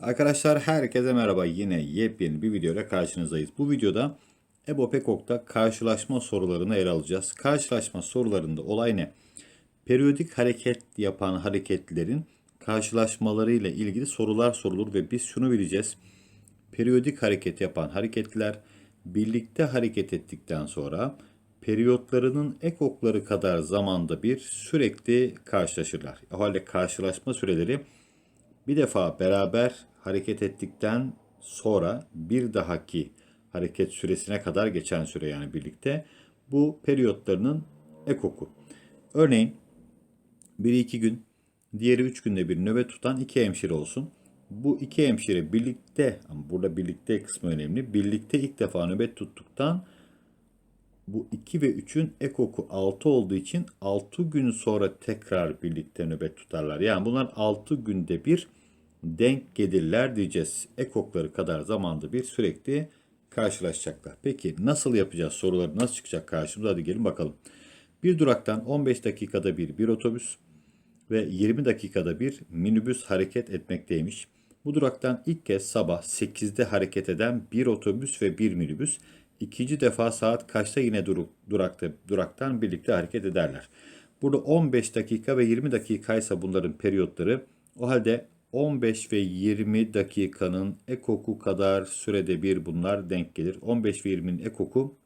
Arkadaşlar herkese merhaba. Yine yepyeni bir videoyla karşınızdayız. Bu videoda EBO Pekok'ta karşılaşma sorularını ele alacağız. Karşılaşma sorularında olay ne? Periyodik hareket yapan hareketlerin karşılaşmalarıyla ilgili sorular sorulur ve biz şunu bileceğiz. Periyodik hareket yapan hareketler birlikte hareket ettikten sonra periyotlarının ekokları kadar zamanda bir sürekli karşılaşırlar. O halde karşılaşma süreleri bir defa beraber hareket ettikten sonra bir dahaki hareket süresine kadar geçen süre yani birlikte bu periyotlarının ekoku. Örneğin biri iki gün, diğeri üç günde bir nöbet tutan iki hemşire olsun. Bu iki hemşire birlikte, ama burada birlikte kısmı önemli, birlikte ilk defa nöbet tuttuktan bu 2 ve 3'ün ekoku 6 olduğu için 6 gün sonra tekrar birlikte nöbet tutarlar. Yani bunlar 6 günde bir denk gelirler diyeceğiz. Ekokları kadar zamanda bir sürekli karşılaşacaklar. Peki nasıl yapacağız? Soruları nasıl çıkacak karşımıza? Hadi gelin bakalım. Bir duraktan 15 dakikada bir bir otobüs ve 20 dakikada bir minibüs hareket etmekteymiş. Bu duraktan ilk kez sabah 8'de hareket eden bir otobüs ve bir minibüs ikinci defa saat kaçta yine duruk, durakta, duraktan birlikte hareket ederler. Burada 15 dakika ve 20 dakikaysa bunların periyotları. O halde 15 ve 20 dakikanın ekoku kadar sürede bir bunlar denk gelir. 15 ve 20'nin ekoku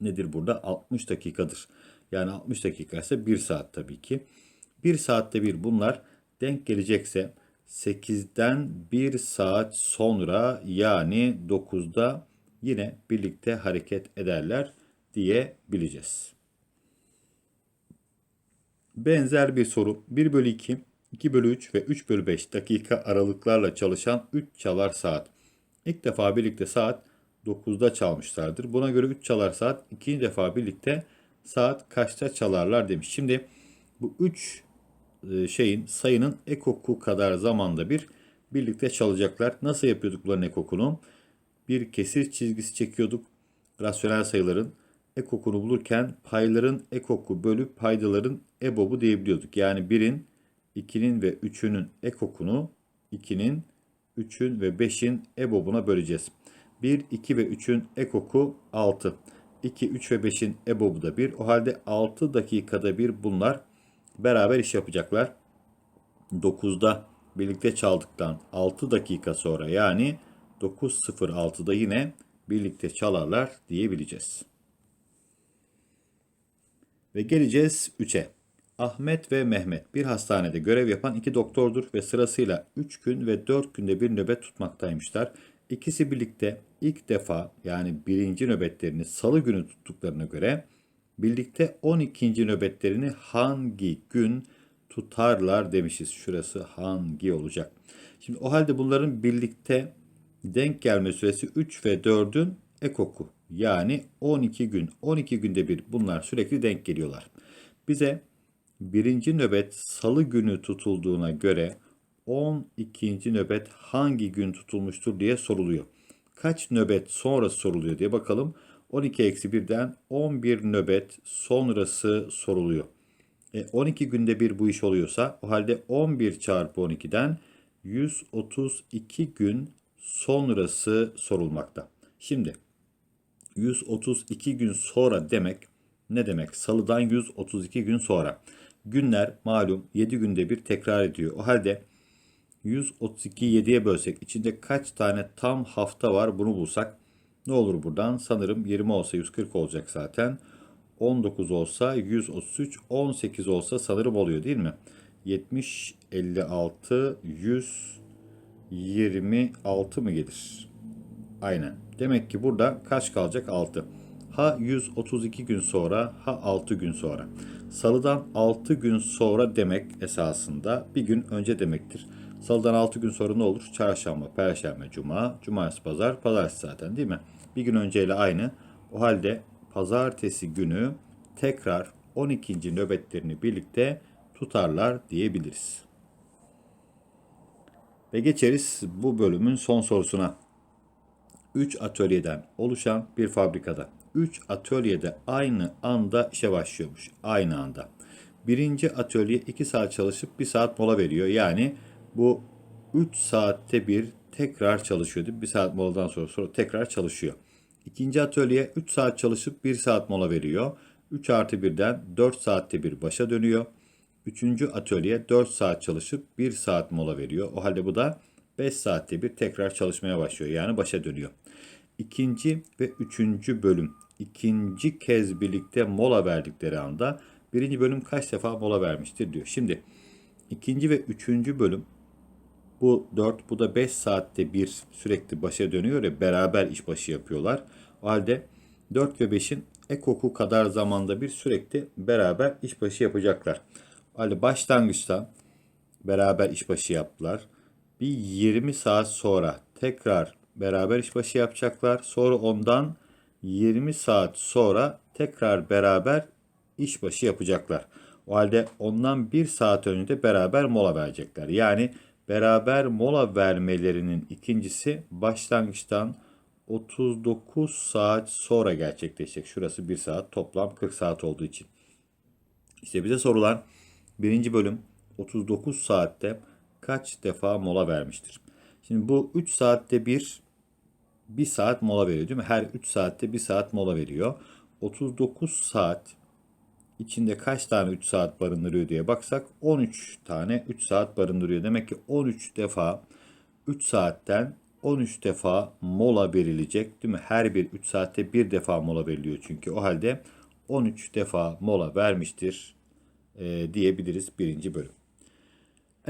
nedir burada? 60 dakikadır. Yani 60 dakika ise 1 saat tabii ki. 1 saatte bir bunlar denk gelecekse 8'den 1 saat sonra yani 9'da yine birlikte hareket ederler diyebileceğiz. Benzer bir soru 1 bölü 2, 2 bölü 3 ve 3 bölü 5 dakika aralıklarla çalışan 3 çalar saat. İlk defa birlikte saat 9'da çalmışlardır. Buna göre 3 çalar saat ikinci defa birlikte saat kaçta çalarlar demiş. Şimdi bu 3 e, şeyin sayının ekoku kadar zamanda bir birlikte çalacaklar. Nasıl yapıyorduk bunların ekokunu? Bir kesir çizgisi çekiyorduk. Rasyonel sayıların ekokunu bulurken payların ekoku bölü paydaların ebobu diyebiliyorduk. Yani 1'in, 2'nin ve 3'ünün ekokunu 2'nin, 3'ün ve 5'in ebobuna böleceğiz. 1, 2 ve 3'ün ekoku 6. 2, 3 ve 5'in ebobu da 1. O halde 6 dakikada bir bunlar beraber iş yapacaklar. 9'da birlikte çaldıktan 6 dakika sonra yani 9.06'da yine birlikte çalarlar diyebileceğiz. Ve geleceğiz 3'e. Ahmet ve Mehmet bir hastanede görev yapan iki doktordur ve sırasıyla 3 gün ve 4 günde bir nöbet tutmaktaymışlar. İkisi birlikte ilk defa yani birinci nöbetlerini salı günü tuttuklarına göre birlikte 12. nöbetlerini hangi gün tutarlar demişiz. Şurası hangi olacak. Şimdi o halde bunların birlikte denk gelme süresi 3 ve 4'ün ekoku. Yani 12 gün. 12 günde bir bunlar sürekli denk geliyorlar. Bize birinci nöbet salı günü tutulduğuna göre 12. nöbet hangi gün tutulmuştur diye soruluyor. Kaç nöbet sonrası soruluyor diye bakalım. 12 eksi 1'den 11 nöbet sonrası soruluyor. E, 12 günde bir bu iş oluyorsa o halde 11 çarpı 12'den 132 gün sonrası sorulmakta. Şimdi 132 gün sonra demek ne demek? Salıdan 132 gün sonra. Günler malum 7 günde bir tekrar ediyor. O halde 132'yi 7'ye bölsek içinde kaç tane tam hafta var bunu bulsak ne olur buradan? Sanırım 20 olsa 140 olacak zaten. 19 olsa 133, 18 olsa sanırım oluyor değil mi? 70, 56, 126 mı gelir? Aynen. Demek ki burada kaç kalacak? 6. Ha 132 gün sonra, ha 6 gün sonra. Salıdan 6 gün sonra demek esasında bir gün önce demektir. Salıdan 6 gün sonra ne olur? Çarşamba, Perşembe, Cuma, Cumartesi, Pazar, Pazartesi zaten değil mi? Bir gün önceyle aynı. O halde Pazartesi günü tekrar 12. nöbetlerini birlikte tutarlar diyebiliriz. Ve geçeriz bu bölümün son sorusuna. 3 atölyeden oluşan bir fabrikada 3 atölyede aynı anda işe başlıyormuş. Aynı anda. Birinci atölye 2 saat çalışıp 1 saat mola veriyor. Yani bu 3 saatte bir tekrar çalışıyordu. 1 saat moladan sonra, sonra tekrar çalışıyor. İkinci atölye 3 saat çalışıp 1 saat mola veriyor. 3 artı 1'den 4 saatte bir başa dönüyor. Üçüncü atölye 4 saat çalışıp 1 saat mola veriyor. O halde bu da 5 saatte bir tekrar çalışmaya başlıyor. Yani başa dönüyor. İkinci ve üçüncü bölüm ikinci kez birlikte mola verdikleri anda birinci bölüm kaç defa mola vermiştir diyor. Şimdi ikinci ve üçüncü bölüm bu 4 bu da 5 saatte bir sürekli başa dönüyor ya beraber işbaşı yapıyorlar. O halde 4 ve 5'in ekoku kadar zamanda bir sürekli beraber işbaşı yapacaklar. O halde başlangıçta beraber işbaşı yaptılar. Bir 20 saat sonra tekrar beraber işbaşı yapacaklar. Sonra ondan 20 saat sonra tekrar beraber işbaşı yapacaklar. O halde ondan 1 saat önce de beraber mola verecekler. Yani beraber mola vermelerinin ikincisi başlangıçtan 39 saat sonra gerçekleşecek. Şurası 1 saat toplam 40 saat olduğu için. İşte bize sorulan birinci bölüm 39 saatte kaç defa mola vermiştir? Şimdi bu 3 saatte bir 1 saat mola veriyor değil mi? Her 3 saatte 1 saat mola veriyor. 39 saat içinde kaç tane 3 saat barındırıyor diye baksak 13 tane 3 saat barındırıyor. Demek ki 13 defa 3 saatten 13 defa mola verilecek değil mi? Her bir 3 saatte bir defa mola veriliyor çünkü. O halde 13 defa mola vermiştir e, diyebiliriz birinci bölüm.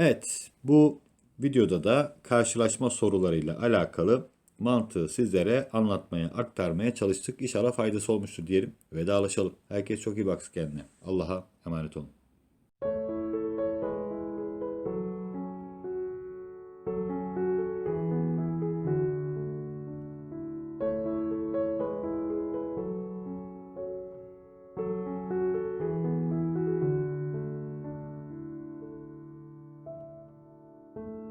Evet bu videoda da karşılaşma sorularıyla alakalı mantığı sizlere anlatmaya, aktarmaya çalıştık. İnşallah faydası olmuştur diyelim. Vedalaşalım. Herkes çok iyi baksın kendine. Allah'a emanet olun. you.